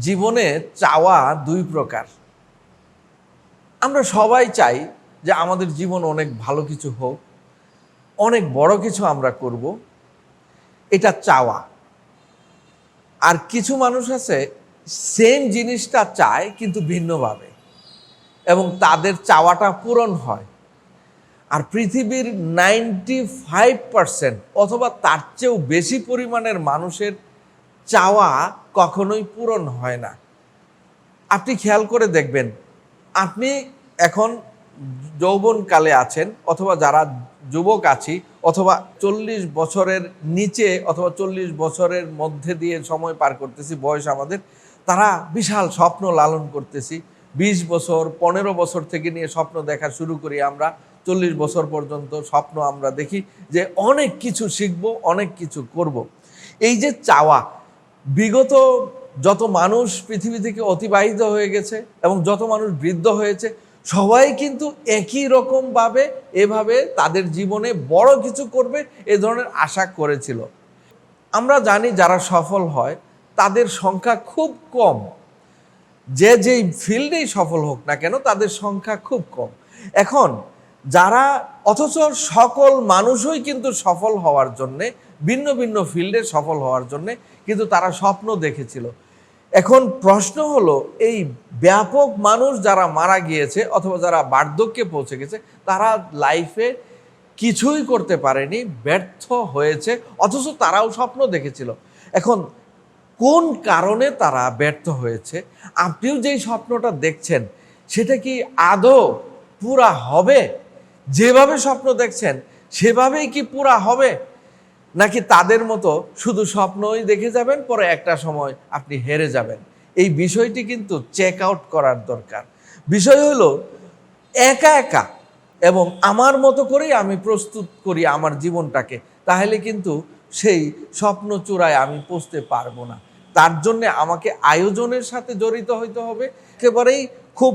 জীবনে চাওয়া দুই প্রকার। আমরা সবাই চাই যে আমাদের জীবন অনেক ভালো কিছু হোক, অনেক বড় কিছু আমরা করব। এটা চাওয়া। আর কিছু মানুষ আছে সেম জিনিসটা চায় কিন্তু ভিন্নভাবে এবং তাদের চাওয়াটা পূরণ হয়। আর পৃথিবীর নাইনটি ফাইভ পার্সেন্ট অথবা তার চেয়েও বেশি পরিমাণের মানুষের চাওয়া কখনোই পূরণ হয় না আপনি খেয়াল করে দেখবেন, আপনি এখন যৌবনকালে আছেন অথবা যারা যুবক আছি অথবা চল্লিশ বছরের নিচে অথবা চল্লিশ বছরের মধ্যে দিয়ে সময় পার করতেছি, বয়স আমাদের, তারা বিশাল স্বপ্ন লালন করতেছি বিশ বছর, পনেরো বছর থেকে নিয়ে স্বপ্ন দেখা শুরু করি আমরা, চল্লিশ বছর পর্যন্ত স্বপ্ন আমরা দেখি যে অনেক কিছু শিখব, অনেক কিছু করব। এই যে চাওয়া বিগত যত মানুষ পৃথিবী থেকে অতিবাহিত হয়ে গেছে এবং যত মানুষ বৃদ্ধ হয়েছে, সবাই কিন্তু একই রকমভাবে এভাবে তাদের জীবনে বড় কিছু করবে এ ধরনের আশা করেছিল। আমরা জানি যারা সফল হয়, তাদের সংখ্যা খুব কম। যে যেই ফিল্ডেই সফল হোক না কেন, তাদের সংখ্যা খুব কম। এখন, যারা অথচ সকল মানুষই কিন্তু সফল হওয়ার জন্যে, ভিন্ন ভিন্ন ফিল্ডে সফল হওয়ার জন্যে কিন্তু তারা স্বপ্ন দেখেছিল। এখন প্রশ্ন হলো, এই ব্যাপক মানুষ যারা মারা গিয়েছে অথবা যারা বার্ধক্যে পৌঁছে গেছে, তারা লাইফে কিছুই করতে পারেনি, ব্যর্থ হয়েছে, অথচ তারাও স্বপ্ন দেখেছিল। এখন কোন কারণে তারা ব্যর্থ হয়েছে? আপনিও যেই স্বপ্নটা দেখছেন, সেটা কি আদৌ পুরা হবে? যেভাবে স্বপ্ন দেখছেন, সেভাবেই কি পুরা হবে? নাকি তাদের মতো শুধু স্বপ্নই দেখে যাবেন, পরে একটা সময় আপনি হেরে যাবেন? এই বিষয়টি কিন্তু চেক আউট করার দরকার। বিষয় হলো, একা একা এবং আমার মতো করেই আমি প্রস্তুত করি আমার জীবনটাকে, তাহলে কিন্তু সেই স্বপ্ন চূড়ায় আমি পৌঁছতে পারব না। তার জন্য আমাকে আয়োজনের সাথে জড়িত হইতে হবে। একেবারেই খুব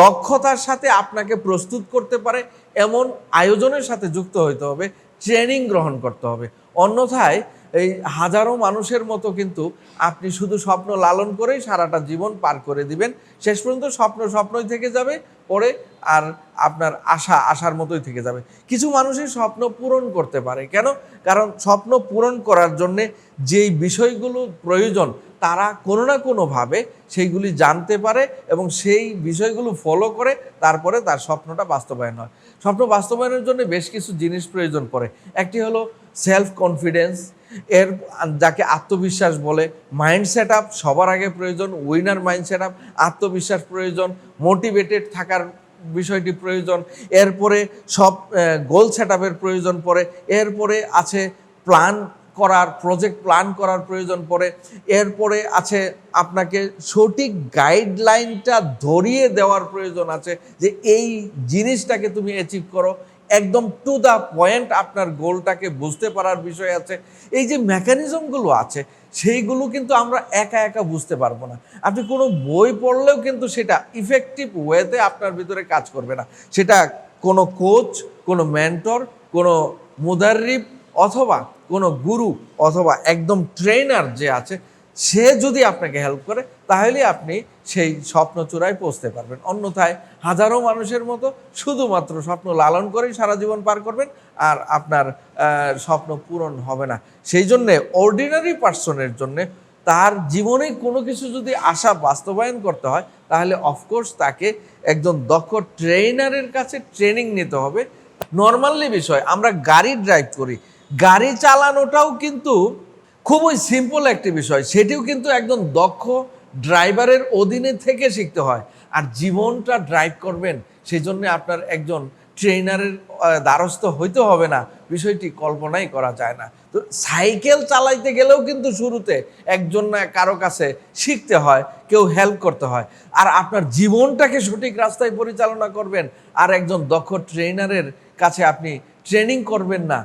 দক্ষতার সাথে আপনাকে প্রস্তুত করতে পারে, এমন আয়োজনের সাথে যুক্ত হইতে হবে ট্রেনিং গ্রহণ করতে হবে। অন্যথায় এই হাজারো মানুষের মতো কিন্তু আপনি শুধু স্বপ্ন লালন করেই সারাটা জীবন পার করে দিবেন। শেষ পর্যন্ত স্বপ্ন স্বপ্নই থেকে যাবে পরে আর আপনার আশা আশার মতোই থেকে যাবে। কিছু মানুষের স্বপ্ন পূরণ করতে পারে। কেন? কারণ স্বপ্ন পূরণ করার জন্যে যেই বিষয়গুলো প্রয়োজন তারা কোনো না কোনোভাবে সেইগুলি জানতে পারে এবং সেই বিষয়গুলো ফলো করে তারপরে তার স্বপ্নটা বাস্তবায়ন হয়। স্বপ্ন বাস্তবায়নের জন্য বেশ কিছু জিনিস প্রয়োজন পড়ে। একটি হলো সেলফ কনফিডেন্স এর যাকে আত্মবিশ্বাস বলে মাইন্ড সেট আপ সবার আগে প্রয়োজন উইনার মাইন্ড সেট আপ আত্মবিশ্বাস প্রয়োজন মোটিভেটেড থাকার বিষয়টি প্রয়োজন, এরপরে সব গোল সেট আপের প্রয়োজন পড়ে, এরপরে আছে প্ল্যান করার প্রজেক্ট প্ল্যান করার প্রয়োজন পড়ে, এরপরে আছে আপনাকে সঠিক গাইডলাইনটা ধরিয়ে দেওয়ার প্রয়োজন আছে যে এই জিনিসটাকে তুমি অ্যাচিভ করো একদম টু দ্য পয়েন্ট আপনার গোলটাকে বুঝতে পারার বিষয় আছে। এই যে মেকানিজমগুলো আছে, সেইগুলো কিন্তু আমরা একা একা বুঝতে পারব না। আপনি কোনো বই পড়লেও কিন্তু সেটা ইফেক্টিভ ওয়েতে আপনার ভিতরে কাজ করবে না। সেটা কোনো কোচ কোনো মেন্টর কোনো মুদারিব অথবা কোনো গুরু অথবা একদম ট্রেনার যে আছে সে যদি আপনাকে হেল্প করে, তাহলে আপনি সেই স্বপ্ন চূড়ায় পৌঁছতে পারবেন। অন্যথায় হাজারো মানুষের মতো শুধুমাত্র স্বপ্ন লালন করেই সারা জীবন পার করবেন আর আপনার স্বপ্ন পূরণ হবে না। সেই জন্যে অর্ডিনারি পার্সনের জন্যে তার জীবনে কোনো কিছু যদি আশা বাস্তবায়ন করতে হয়, তাহলে অফকোর্স তাকে একজন দক্ষ ট্রেনারের কাছে ট্রেনিং নিতে হবে। নর্মালি বিষয়, আমরা গাড়ি ড্রাইভ করি। গাড়ি চালানোটাও কিন্তু খুবই সিম্পল একটি বিষয়। সেটিও কিন্তু একজন দক্ষ ড্রাইভারের অধীনে থেকে শিখতে হয়। আর জীবনটা ড্রাইভ করবেন সেই জন্য আপনার একজন ট্রেনারের দ্বারস্থ হইতে হবে না। বিষয়টি কল্পনাই করা যায় না। তো সাইকেল চালাইতে গেলেও কিন্তু শুরুতে একজন না কারও কাছে শিখতে হয়, কেউ হেল্প করতে হয়। আর আপনার জীবনটাকে সঠিক রাস্তায় পরিচালনা করবেন, আর একজন দক্ষ ট্রেনারের কাছে আপনি ট্রেনিং করবেন না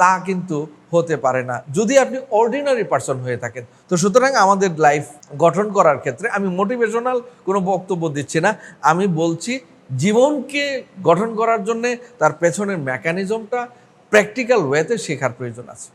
তা কিন্তু হতে পারে না। যদি আপনি অর্ডিনারি পার্সন হয়ে থাকেন, তো সুতরাং আমাদের লাইফ গঠন করার ক্ষেত্রে আমি মোটিভেশনাল কোনো বক্তব্য দিচ্ছি না। আমি বলছি, জীবনকে গঠন করার জন্যে তার পেছনের মেকানিজমটা প্র্যাকটিক্যাল ওয়েতে শেখার প্রয়োজন আছে।